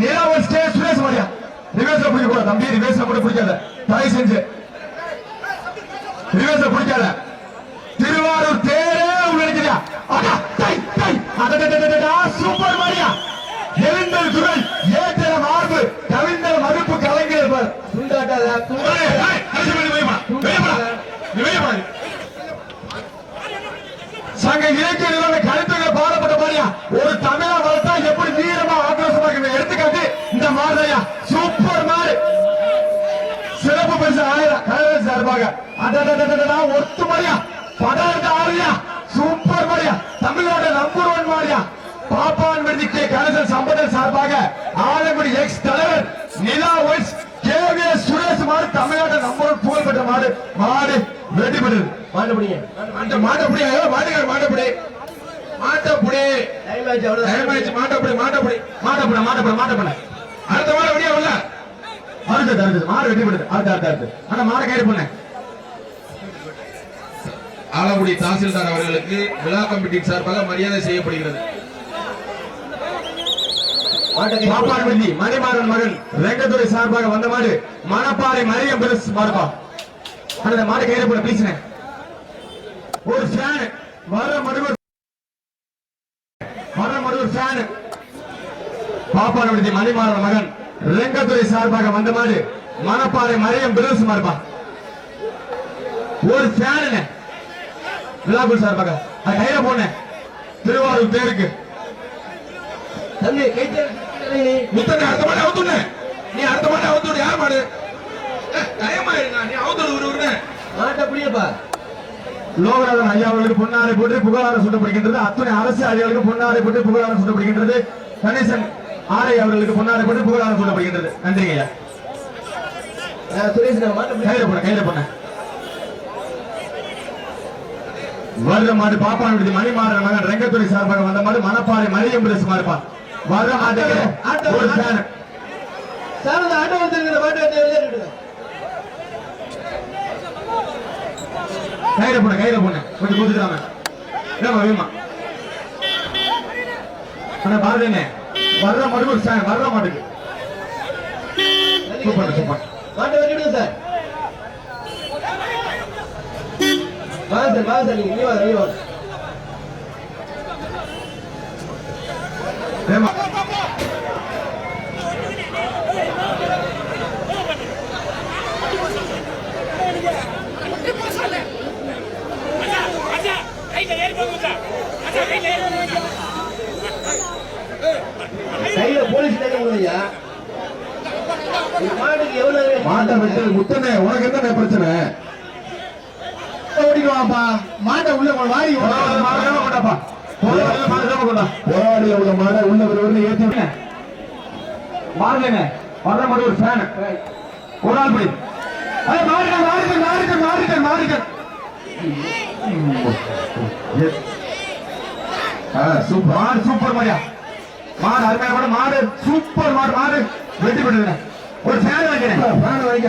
நேரா ஒரு ஸ்டேஜ் சுரேஷ் மாரியா ரிவேர்ஸ்ல பிடிக்க கூடாது தம்பி ரிவேர்ஸ்ல கூட பிடிக்காத. தயவு செஞ்சு. ரிவேர்ஸ்ல பிடிக்காத. திருவாரூர் தேரே உள்ளிருக்கிறியா அடா டை டை. அடடடடடா சூப்பர் மாரியா எழுந்தல் குரல் ஏத்தல மார்பு கவிந்தல் மறுப்பு கலைஞர் சுண்டாட்டாத துண்டாட்டாத ஆயிரம் கலைவர் சார்பாக ஒத்து மாதிரியா படம் எடுத்த ஆறியா. சூப்பர் மாதிரியா தமிழோட நம்பர் ஒன் மாதிரியா பாப்பான் விருது கே கணேசன் சம்பந்தன் சார்பாக ஆலங்குடி எக்ஸ் தலைவர் நிலா ஒய்ஸ் சுரேஷ் மாடு தமிழ்நாடு நம்பர் ஒன் புகழ் பெற்ற மாடு மாடு வெற்றி பெற்றது மாட்டு பிடிங்க மாட்ட மாட்டப்படி மாட்டுக்கார மாட்டப்படி. மாட்டப்படி. மாட்டப்படி மாட்டப்படி. மாட்டப்பட மாட்டப்பட மாட்டப்பட. அடுத்த அடுத்தது அடுத்தது மாடு வெட்டி விடுது அடுத்து அடுத்து அடுத்து. ஆனா மாட கைடு பண்ண ஆலங்குடி தாசில்தார் அவர்களுக்கு விழா கமிட்டி சார்பாக மரியாதை செய்யப்படுகிறது. மாட்டை கை பாப்பான் வெள்ளி மணிமாறன் மகன் ரெங்கத்துறை சார்பாக வந்த மாடு மணப்பாறை மரியம் பெருசு மாடுப்பா. அந்த மாடு கையில போட ப்ளீஸ்ண்ணே ஒரு ஃபேன் வர்ற மடுவர் வர்ற மடுவர் ஃபேன் பாப்பான் வெள்ளி மணிமாறன் மகன் ரெங்கத்துறை சார்பாக வந்த மாடு மணப்பாறை மரியம் பெருசு மாடுப்பா ஒரு ஃபேன் விழாக்குள் சார்பாக. அது கையில போனேன் திருவாரூர் தேருக்கு. தம்பி கை முத்தனை அடுத்த மாடு அவுத்துடு நீ அடுத்த மாடு அவுத்துடு யார் மாடு? டைம் ஆயிருங்க நீ அவுத்துடு ஒரு மாட்டை பிடிங்கப்பா லோகநாதன் ஐயா அவர்களுக்கு பொன்னாரை போட்டு புகழாரம் சூட்டப்படுகின்றது. அத்துணை அரசு அதிகாரிகளுக்கு பொன்னாரை போட்டு புகழாரம் சூட்டப்படுகின்றது. கணேசன் ஆரை அவர்களுக்கு பொன்னாரை போட்டு புகழாரம் சூட்டப்படுகின்றது நன்றிங்க ஐயா. கையில போன கையில போன வர்ற மாடு பாப்பான் விடுதி மணிமாறன் மகன் ரெங்கத்துறை சார்பாக வந்த மாடு மணப்பாறை மரியம் பிரசு மாடுப்பா. வர்ற மாட்டுக்கு ஒரு ஃபேன் சார் அந்த ஆட்டோ வந்துருக்கிற மாட்டை கையில போன கையில போன கொஞ்சம் கொடுத்துட்டாம வேமா வேமா ஆனா பாருங்க. வர்ற ஒரு ஃபேன் வர்ற மாட்டுக்கு. Super super. மாட்டை வெட்டி விடுங்க சார் வாங்க சார் வாங்க சார் நீங்க வாங்க நீ வாங்க கையில போலீஸ் எவ்வளவு மாட்டை விட்டு முத்தனே உனக்கு என்ன பிரச்சனை? ஓடிக்குவாப்பா மாட்டை உள்ள வாரி கொண்டாப்பா போராடிய உள்ள மாடை உள்ள ஒரு ஏத்தி மாறுங்க வர்ற மாதிரி ஒரு ஃபேன் ஒரு ஆள் படி மாறுங்க மாறுங்க மாறுங்க மாறுங்க மாறுங்க சூப்பர். சூப்பர். மாடியா மாடு அருமையான மாடு மாடு சூப்பர் மாடு மாடு. வெட்டி விடுங்க ஒரு ஃபேன் வைக்கிறேன் ஃபேன் வைக்க